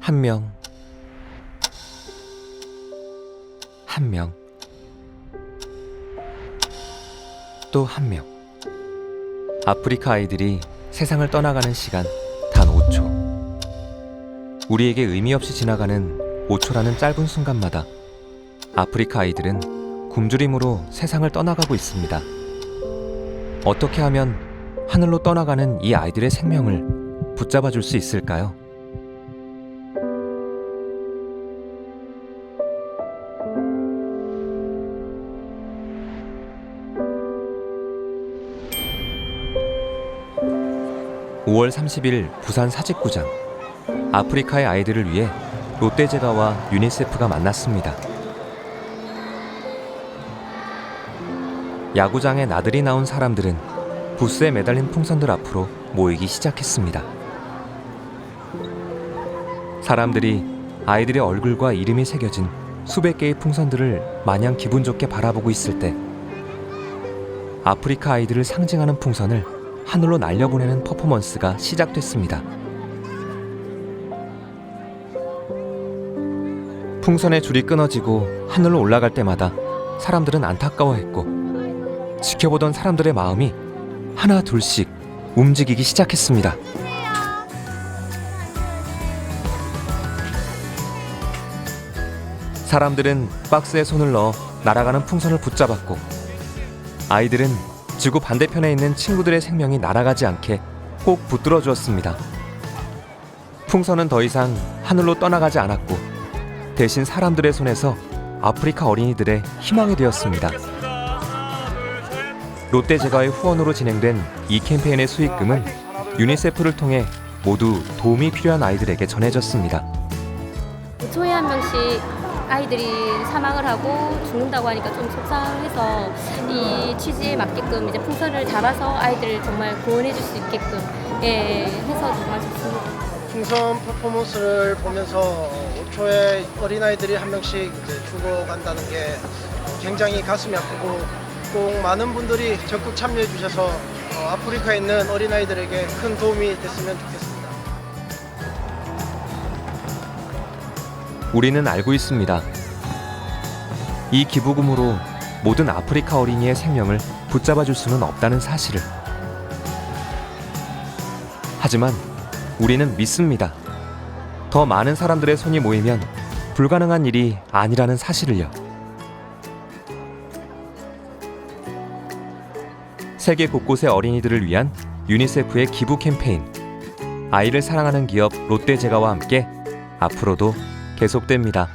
한 명, 한 명, 또 한 명. 아프리카 아이들이 세상을 떠나가는 시간 단 5초. 우리에게 의미 없이 지나가는 5초라는 짧은 순간마다 아프리카 아이들은 굶주림으로 세상을 떠나가고 있습니다. 어떻게 하면 하늘로 떠나가는 이 아이들의 생명을 붙잡아 줄 수 있을까요? (5월 30일) 부산 사직구장 아프리카의 아이들을 위해 롯데제과와 유니세프가 만났습니다. 야구장에 나들이 나온 사람들은 부스에 매달린 풍선들 앞으로 모이기 시작했습니다. 사람들이 아이들의 얼굴과 이름이 새겨진 수백 개의 풍선들을 마냥 기분 좋게 바라보고 있을 때 아프리카 아이들을 상징하는 풍선을 하늘로 날려보내는 퍼포먼스가 시작됐습니다. 풍선의 줄이 끊어지고 하늘로 올라갈 때마다 사람들은 안타까워했고 지켜보던 사람들의 마음이 하나 둘씩 움직이기 시작했습니다. 사람들은 박스에 손을 넣어 날아가는 풍선을 붙잡았고 아이들은 지구 반대편에 있는 친구들의 생명이 날아가지 않게 꼭 붙들어 주었습니다. 풍선은 더 이상 하늘로 떠나가지 않았고 대신 사람들의 손에서 아프리카 어린이들의 희망이 되었습니다. 롯데제과의 후원으로 진행된 이 캠페인의 수익금은 유니세프를 통해 모두 도움이 필요한 아이들에게 전해졌습니다. 초에 한 명씩 아이들이 사망을 하고 죽는다고 하니까 좀 속상해서 이 취지에 맞게끔 이제 풍선을 잡아서 아이들을 정말 구원해 줄 수 있게끔 예, 해서 정말 좋습니다. 풍선 퍼포먼스를 보면서 5초에 어린아이들이 한 명씩 이제 죽어간다는 게 굉장히 가슴이 아프고 꼭 많은 분들이 적극 참여해 주셔서 어, 아프리카에 있는 어린아이들에게 큰 도움이 됐으면 좋겠습니다. 우리는 알고 있습니다. 이 기부금으로 모든 아프리카 어린이의 생명을 붙잡아 줄 수는 없다는 사실을. 하지만 우리는 믿습니다. 더 많은 사람들의 손이 모이면 불가능한 일이 아니라는 사실을요. 세계 곳곳의 어린이들을 위한 유니세프의 기부 캠페인. 아이를 사랑하는 기업 롯데제과와 함께 앞으로도 계속됩니다.